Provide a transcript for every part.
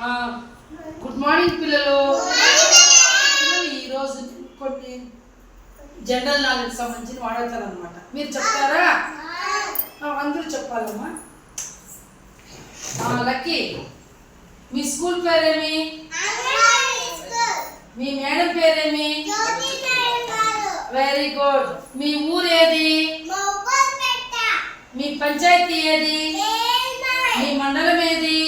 Good morning పిల్లలు. ఈరోజు కొన్ని జనరల్ నాలెడ్జ్ సంబంధించిన వాడతారు అనమాట మీరు చెప్తారా? అందరూ చెప్పాలమ్మా. లక్కీ మీ స్కూల్ పేరేమి? మీ మేడం పేరేమి? వెరీ గుడ్ మీ ఊరేది? మీ పంచాయతీ ఏది? మీ మండలం ఏది?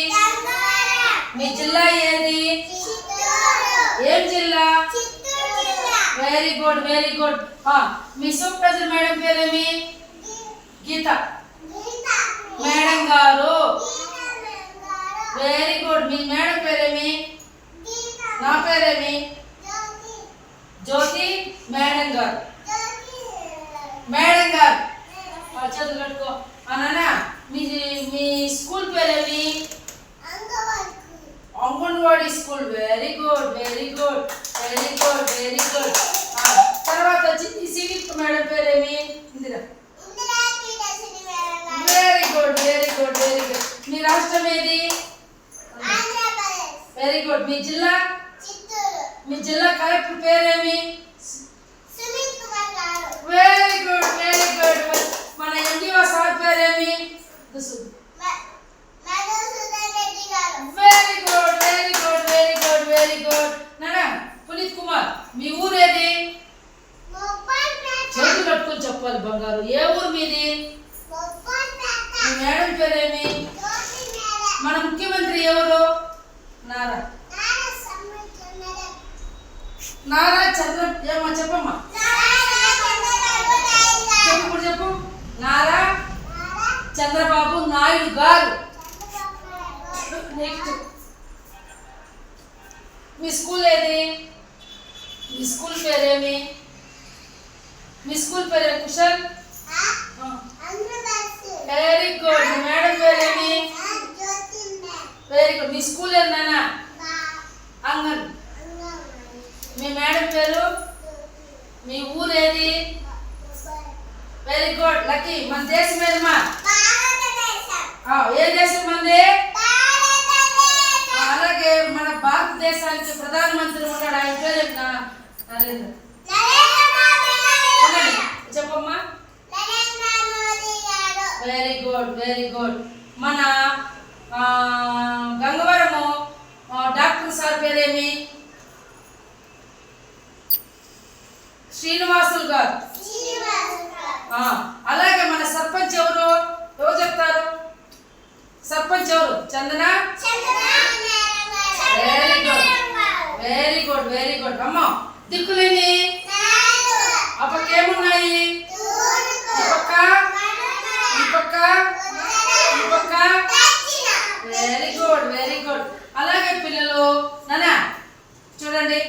మీ జిల్లా ఏది? ఏం జిల్లా? Very good very good. మీ సూపర్వైజర్ మేడం పేరేమి? గీత. మేడం గారు. Very good. మీ మేడం పేరేమి? నా పేరేమి? జ్యోతి. మేడం గారు. మేడం గారు. చేతులు కట్టుకో. ఆ, నాన్న మీ మీ school పేరేమి? Anganwadi school very good very good very good very good తర్వాత వచ్చి మీ civic madam పేరేమి Indira very good very good very good మీ రాష్ట్రం ఏది వెరీ గుడ్ మీ జిల్లా మీ జిల్లా కలెక్టర్ పేరేమి వెరీ గుడ్ వెరీ గుడ్ మన NGO sir పేరేమి very good very good very good very good నానా పునీత్ కుమార్ మీ ఊరు ఏది చేతులు కట్టుకొని చెప్పాలి బంగారు. ఏ ఊరు మీది? మీ మేడం పేరేమి? మన ముఖ్యమంత్రి ఎవరు నారా. నారా చంద్ర ఏమో చెప్పమ్మా. చెప్పు చెప్పు. నారా చంద్రబాబు నాయుడు గారు. నెక్స్ట్ మీ స్కూల్ ఏది? మీ స్కూల్ పేరేమి? మీ స్కూల్ పేరు కుషల్ వెరీ గుడ్ మీ మేడం పేరేమి వెరీ గుడ్ మీ స్కూల్ ఏది నాన్న అంగన్ మీ మేడం పేరు? మీ ఊరు ఏది వెరీ గుడ్ లక్కీ మన దేశం ఏదమ్మా? ఏ దేశం మంది? అలాగే మన భారతదేశానికి ప్రధానమంత్రి ఉన్నాడు. ఆయన పేరు నరేంద్ర. చెప్పమ్మా. వెరీ గుడ్ వెరీ గుడ్ మన గంగవరము డాక్టర్ సార్ పేరేమి? శ్రీనివాసులు గారు. అలాగే మన సర్పంచ్ ఎవరు? ఎవరు చెప్తారు? సర్పంచ్ ఎవరు? Chandana? Very good very good very good అమ్మ దిక్కులేని పిల్లలు. నానా చూడండి.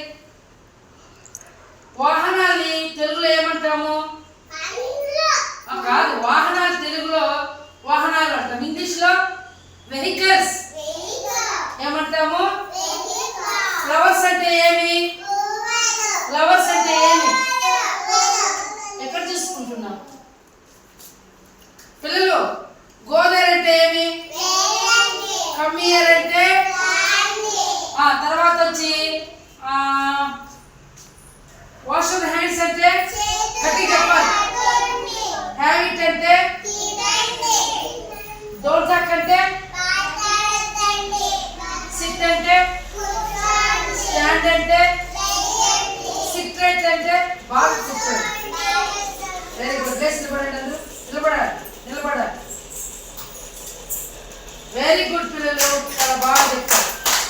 వాహనాల్ని తెలుగులో ఏమంటాము? కాదు వాహనాలు తెలుగులో వాహనాలు అంటాం ఇంగ్లీష్లో వెహికల్స్. ఏమంటాము? ఫ్లవర్స్ అంటే ఏమి? ఫ్లవర్స్ అంటే ఏమి? ఎక్కడ చూసుకుంటున్నాం? పిల్లలు గోదర్ అంటే ఏమి? కమ్మియర్ అంటే వచ్చి వాష్ ద హ్యాండ్స్ అంటే గట్టి చెప్పాలి. హ్యావ్ ఇట్ అంటే డోంట్ టాక్ అంటే సిట్ అంటే స్టాండ్ అంటే సిట్రేట్ అంటే బాగా కూర్చోండి. వెరీ గుడ్ లేచి నిలబడండి అందరూ.